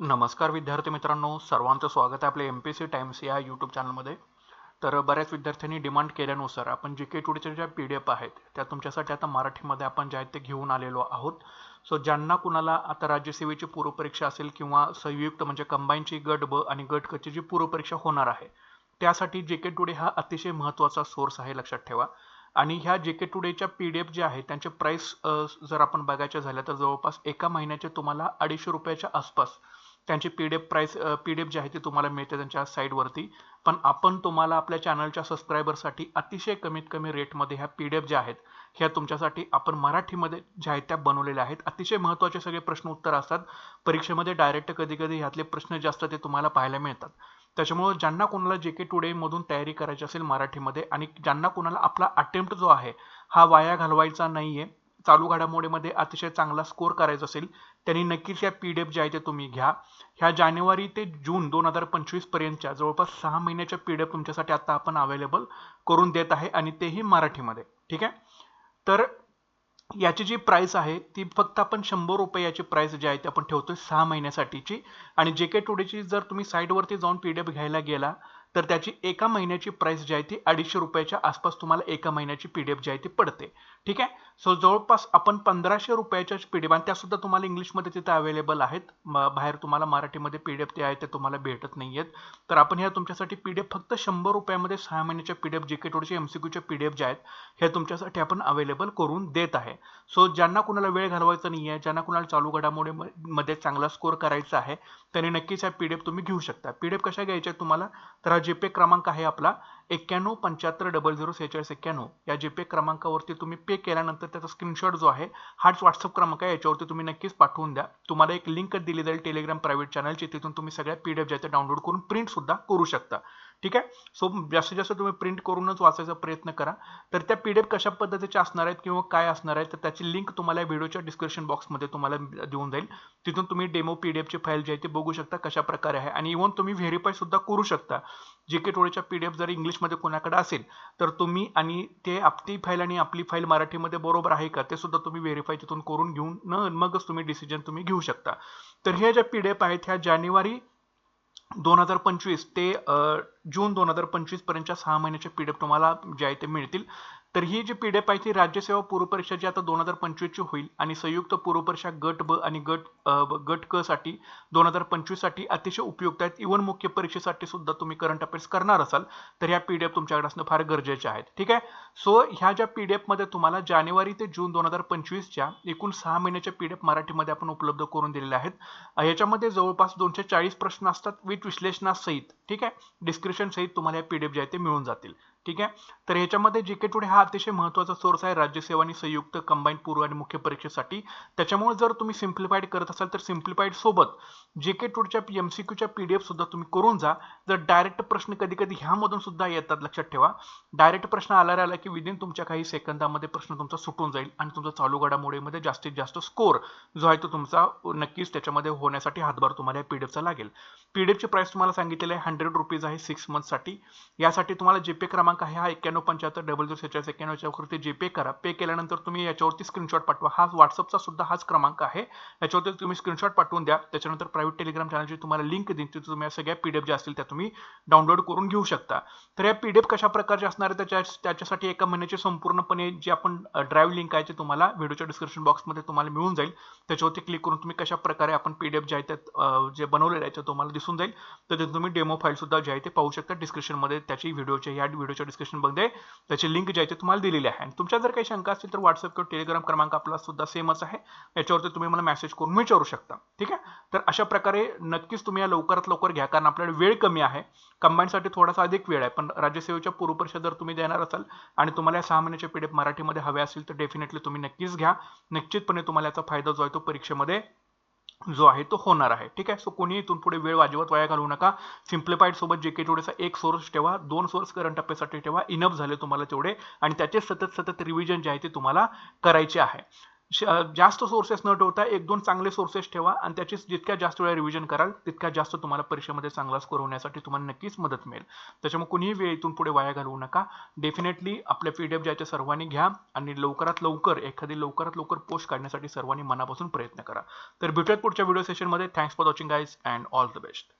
नमस्कार विद्यार्थी मित्रांनो सर्वांचं स्वागत आहे आपल्या एम पी सी टाइम्स या यूट्यूब चॅनलमध्ये तर बऱ्याच विद्यार्थ्यांनी डिमांड केल्यानुसार आपण जे के टूडीच्या ज्या पी डी एफ आहेत त्या तुमच्यासाठी आता मराठीमध्ये आपण ज्या आहेत ते घेऊन आलेलो आहोत. सो ज्यांना कुणाला आता राज्यसेवेची पूर्वपरीक्षा असेल किंवा संयुक्त म्हणजे कंबाईनची गट ब आणि गट कची जी पूर्वपरीक्षा होणार आहे त्यासाठी जे के टुडे हा अतिशय महत्त्वाचा सोर्स आहे लक्षात ठेवा. आणि ह्या जे के टुडेच्या पी डी एफ जे आहे त्यांचे प्राईस जर आपण बघायच्या झाल्या तर जवळपास एका महिन्याचे तुम्हाला अडीचशे रुपयाच्या आसपास त्यांची P D F price P D F जी आहे ती तुम्हाला मिळते त्यांच्या साईटवरती पण आपण तुम्हाला आपल्या चॅनलच्या सबस्क्रायबरसाठी अतिशय कमीत कमी रेटमध्ये ह्या पी डी एफ ज्या आहेत ह्या तुमच्यासाठी आपण मराठीमध्ये ज्या आहेत त्या बनवलेल्या आहेत. अतिशय महत्त्वाचे सगळे प्रश्न उत्तर असतात. परीक्षेमध्ये डायरेक्ट कधी कधी ह्यातले प्रश्न जास्त ते तुम्हाला पाहायला मिळतात. त्याच्यामुळं ज्यांना कोणाला जे के टुडेमधून तयारी करायची असेल मराठीमध्ये आणि ज्यांना कोणाला आपला अटेम्प्ट जो आहे हा वाया घालवायचा नाही आहे चालू घडामोडीमध्ये अतिशय चांगला स्कोर करायचा असेल त्यांनी नक्कीच या पी डी एफ जे आहे ते तुम्ही घ्या. ह्या जानेवारी ते जून दोन हजार पंचवीस पर्यंतच्या जवळपास सहा महिन्याच्या पी डी एफ तुमच्यासाठी आता आपण अवेलेबल करून देत आहे आणि तेही मराठीमध्ये. ठीक आहे? तर याची जी प्राइस आहे ती फक्त आपण शंभर रुपये याची प्राइस जी आहे ती आपण ठेवतोय सहा महिन्यासाठीची. आणि जे के टुडेची जर तुम्ही साईटवरती जाऊन पी डी एफ घ्यायला गेला तर त्याची एका महिन्याची प्राइस जी आहे ती अडीचशे रुपयाच्या आसपास तुम्हाला एका महिन्याची पी डी एफ जी आहे ती पडते. ठीक आहे? सो जवळपास आपण पंधराशे रुपयाच्या पी डी एफ आणि त्यासुद्धा तुम्हाला इंग्लिशमध्ये तिथे अवेलेबल आहेत. बाहेर तुम्हाला मराठीमध्ये पी डी एफ ते आहे ते तुम्हाला भेटत नाही आहेत तर आपण ह्या तुमच्यासाठी पी डी एफ फक्त शंभर रुपयामध्ये सहा महिन्याच्या P D F J K टोडचे M C क्यूच्या पी डी एफ ज्या आहेत ह्या तुमच्यासाठी आपण अवेलेबल करून देत आहे. सो ज्यांना कुणाला वेळ घालवायचा नाही आहे ज्यांना कुणाला चालू घडामोडीमध्ये चांगला स्कोर करायचा आहे त्यांनी नक्कीच ह्या पी डी एफ तुम्ही घेऊ शकता. पी डी एफ कशा घ्यायच्या तुम्हाला? तर हा जीपे क्रमांक आहे आपला एक्क्याण्णव पंच्याहत्तर डबल झिरो सेहेचाळीस एक्क्याण्णव या जीपे क्रमांकावरती तुम्ही पे केल्यानंतर त्याचा स्क्रीनशॉट जो आहे हाच व्हॉट्सअप क्रमांक आहे. याच्यावरती तुम्ही नक्कीच पाठवून द्या. तुम्हाला एक लिंक दिली जाईल टेलिग्राम प्रायव्हेट चॅनलची तिथून तुम्ही सगळ्या पी डी एफ ज्या डाउनलोड करून प्रिंट सुद्धा करू शकता. ठीक आहे? सो जास्तीत जास्त तुम्ही प्रिंट करूनच वाचायचा प्रयत्न करा. तर त्या पी डी एफ कशा पद्धतीच्या असणार आहेत किंवा काय असणार आहेत तर त्याची लिंक तुम्हाला व्हिडिओच्या डिस्क्रिप्शन बॉक्समध्ये तुम्हाला देऊन जाईल. तिथून तुम्ही डेमो पी डी एफची फाईल जी आहे ती बघू शकता कशा प्रकारे आहे. आणि इव्हन तुम्ही व्हेरीफाय सुद्धा करू शकता. जे के टोळीच्या पी डी एफ जर इंग्लिश इंग्लिशमध्ये कोणाकडे असेल तर तुम्ही आणि ते आपली फाईल आणि आपली फाईल मराठीमध्ये बरोबर आहे का ते सुद्धा तुम्ही व्हेरीफाय तिथून करून घेऊन न मगच तुम्ही डिसिजन तुम्ही घेऊ शकता. तर ह्या ज्या पी डी एफ आहेत ह्या जानेवारी दोन हजार पंचवीस ते जून दोन हजार पंचवीस पर्यंतच्या सहा महिन्याचे पी डी एफ तुम्हाला जे आहे ते मिळतील. तर ही जी पी डी आहे ती राज्यसेवा पूर्वपरीक्षा जी आता दोन हजार पंचवीसची होईल आणि संयुक्त पूर्वपरीक्षा गट ब आणि गट गट क साठी दोन हजार पंचवीससाठी अतिशय उपयुक्त आहेत. इव्हन मुख्य परीक्षेसाठी सुद्धा तुम्ही करंट अफेअर्स करणार असाल तर ह्या पी डी एफ तुमच्याकडे असणं फार गरजेचे आहेत. ठीक आहे? सो ह्या ज्या पी डी तुम्हाला जानेवारी ते जून दोन हजार पंचवीसच्या एकूण सहा महिन्याच्या पी डी एफ मराठीमध्ये आपण उपलब्ध करून दिलेल्या आहेत. याच्यामध्ये जवळपास दोनशे चाळीस प्रश्न असतात विथ विश्लेषणासहित. ठीक आहे? डिस्क्रिप्शन सहित तुम्हाला या पी डी एफ जे आहे ते मिळून जातील. ठीक आहे? तर ह्याच्यामध्ये जे के टुडे हा अतिशय महत्त्वाचा सोर्स आहे राज्यसेवा आणि संयुक्त कंबाईन पूर्व आणि मुख्य परीक्षेसाठी. त्याच्यामुळे जर तुम्ही सिम्प्लिफाईड करत असाल तर सिम्प्लिफाईड सोबत जे के टूडच्या एम सी क्यूच्या पी डी एफ सुद्धा तुम्ही करून जा. जर डायरेक्ट प्रश्न कधी कधी ह्यामधून सुद्धा येतात लक्षात ठेवा. डायरेक्ट प्रश्न आला राहिला की विदिन तुमच्या काही सेकंदामध्ये प्रश्न तुमचा सुटून जाईल आणि तुमचा चालू घडामोडीमध्ये जास्तीत जास्त स्कोर जो आहे तो तुमचा नक्कीच त्याच्यामध्ये होण्यासाठी हातभार तुम्हाला या पी डी एफचा लागेल. पी डी एफची प्राइस तुम्हाला सांगितलेली आहे हंड्रेड रुपीज आहे सिक्स मंथसाठी यासाठी तुम्हाला जीपे क्रमांक आहे हा एक्क्याण्णव पंच्याहत्तर डबल झिरो सेहेचाळीस एक्क्याण्णवच्यावरती जे पे करा. पे केल्यानंतर तुम्ही याच्यावरती स्क्रीनशॉट पाठवा. हा व्हॉट्सअपचा सुद्धा हाच क्रमांक आहे. याच्यावरती तुम्ही स्क्रीनशॉट पाठवून द्या. त्याच्यानंतर प्रायव्हेट टेलिग्राम चॅनलची तुम्हाला लिंक देईन. तिथे तुम्ही सगळ्या पी डी एफ ज्या असतील त्या तुम्ही तुम्ही डाउनलोड करून घेऊ शकता. तर या पी डी एफ कशा प्रकारचे असणार आहे त्याच्या त्याच्यासाठी एका महिन्याचे संपूर्णपणे जे आपण ड्राईव्ह लिंक आहे ते तुम्हाला व्हिडिओच्या डिस्क्रिप्शन बॉक्समध्ये तुम्हाला मिळून जाईल. त्याच्यावरती क्लिक करून तुम्ही कशा प्रकारे आपण पी डी एफ जे आहे त्यात जे बनवलेले आहे ते तुम्हाला दिसून जाईल. तर तिथे तुम्ही डेमो फाईल सुद्धा जे आहे ते पाहू शकता. डिस्क्रिप्शनमध्ये त्याची व्हिडिओच्या या व्हिडिओच्या डिस्क्रिप्शनमध्ये त्याची लिंक जी आहे ते तुम्हाला दिलेली आहे. आणि तुमच्या जर काही शंका असतील तर व्हॉट्सअप किंवा टेलिग्राम क्रमांक आपला सुद्धा सेमच आहे. याच्यावरती तुम्ही मला मेसेज करून विचारू शकता. ठीक आहे? तर अशा प्रकारे नक्कीच तुम्ही या लवकरात लवकर घ्या कारण आपल्याला वेळ कमी आहे. कंबाईनसाठी थोडासा अधिक वेळ आहे पण राज्यसेवेच्या पूर्वपरीक्षा जर तुम्ही देणार असाल आणि तुम्हाला या सहा महिन्याचे पीडीएफ मराठीमध्ये हवे असेल तर डेफिनेटली तुम्ही नक्कीच घ्या. निश्चितपणे तुम्हाला याचा फायदा जो आहे तो परीक्षेमध्ये जो आहे तो होणार आहे. ठीक आहे? सो कोणी इथून पुढे वेळ वाजवत वाया घालू नका. सिम्प्लिफाईड सोबत जे के टुडेचा एक सोर्स ठेवा दोन सोर्स करंट टप्प्यासाठी ठेवा इनफ झाले तुम्हाला तेवढे. आणि त्याचे सतत सतत रिव्हिजन जे आहे ते तुम्हाला करायचे आहे. जास्त सोर्सेस न ठेवता एक दोन चांगले सोर्सेस ठेवा आणि त्याची जितक्या जास्त वेळा रिव्हिजन कराल तितक्या जास्त तुम्हाला परीक्षेमध्ये चांगला स्कोर होण्यासाठी तुम्हाला नक्कीच मदत मिळेल. त्याच्यामुळे कुणीही वेळ इथून पुढे वाया घालवू नका. डेफिनेटली आपल्या पीडीएफ ज्याच्या सर्वांनी घ्या आणि लवकरात लवकर एखादी लवकरात लवकर पोस्ट काढण्यासाठी सर्वांनी मनापासून प्रयत्न करा. तर भेटूयात पुढच्या व्हिडिओ सेशनमध्ये thanks for watching guys and all the best